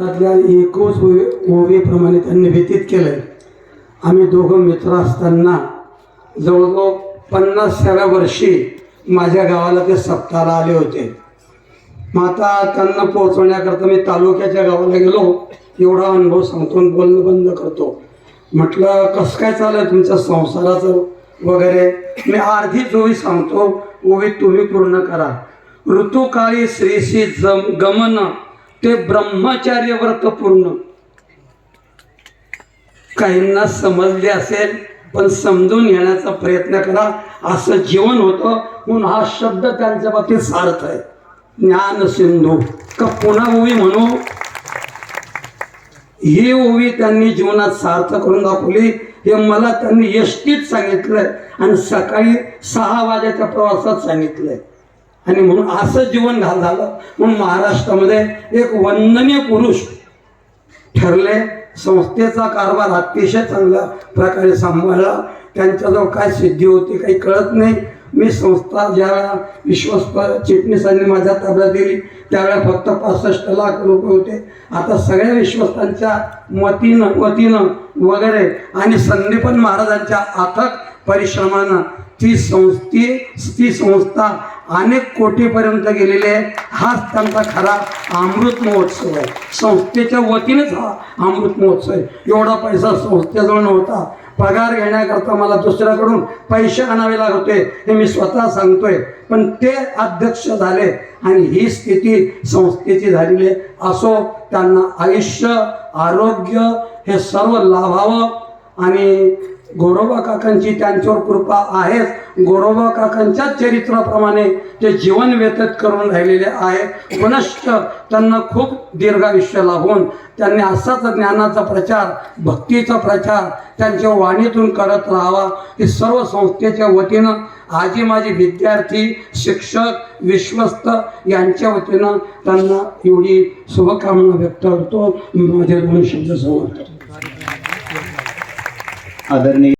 त्यातल्या एकूच ओवीप्रमाणे त्यांनी व्यतीत केलंय. आम्ही दोघं मित्र असताना जवळजवळ पन्नासाव्या वर्षी माझ्या गावाला ते सप्ताहाला आले होते. मग आता त्यांना पोहोचवण्याकरता मी तालुक्याच्या गावाला गेलो. एवढा अनुभव सांगतो आणि बोलणं बंद करतो. म्हटलं कसं काय चालू आहे तुमच्या संसाराचं वगैरे? मी अर्धी जोवी सांगतो ओवी तुम्ही पूर्ण करा. ऋतुकाळी श्रीशी जम गमन ते ब्रह्मचार्य व्रत पूर्ण. काहींना समजले असेल पण समजून घेण्याचा प्रयत्न करा. असं जीवन होतं म्हणून हा शब्द त्यांच्या बाबतीत सार्थ आहे. ज्ञान सिंधू. का पुन्हा ओवी म्हणू? ही ओवी त्यांनी जीवनात सार्थ करून दाखवली. हे मला त्यांनी यष्टीत सांगितलंय आणि सकाळी सहा वाजेच्या प्रवासात सांगितलंय. आणि म्हणून असं जीवन घाल झालं म्हणून महाराष्ट्रामध्ये एक वंदनीय पुरुष ठरले. संस्थेचा कारभार अतिशय चांगल्या प्रकारे सांभाळला. त्यांच्याजवळ काय सिद्धी होती काही कळत नाही. मी संस्था ज्यावेळेला विश्वस्त चिटणीसांनी माझ्या ताब्यात दिली. त्यावेळेला फक्त पासष्ट लाख रुपये होते. आता सगळ्या विश्वस्तांच्या मतीनं वतीनं वगैरे आणि संदीपन महाराजांच्या अथक परिश्रमानं ती संस्थी ती संस्था अनेक कोटीपर्यंत गेलेले आहे हाच त्यांचा खरा अमृत महोत्सव आहे. संस्थेच्या वतीनेच हा अमृत महोत्सव आहे. एवढा पैसा संस्थेजवळ नव्हता. पगार घेण्याकरता मला दुसऱ्याकडून पैसे आणावे लागत होते हे मी स्वतः सांगतोय. पण ते अध्यक्ष झाले आणि ही स्थिती संस्थेची झालेली आहे. असो त्यांना आयुष्य आरोग्य हे सर्व लाभावं. आणि गोरोबा काकांची त्यांच्यावर कृपा आहेच. गोरोबा काकांच्याच चरित्राप्रमाणे ते जीवन व्यतीत करून राहिलेले आहे. पुनश्च त्यांना खूप दीर्घायुष्य लाभून त्यांनी असाच ज्ञानाचा प्रचार भक्तीचा प्रचार त्यांच्या वाणीतून करत राहावा. हे सर्व संस्थेच्या वतीनं आजी माझी विद्यार्थी शिक्षक विश्वस्त यांच्या वतीनं त्यांना एवढी शुभकामना व्यक्त करतो. माझे दोन शब्द समोर आदरणीय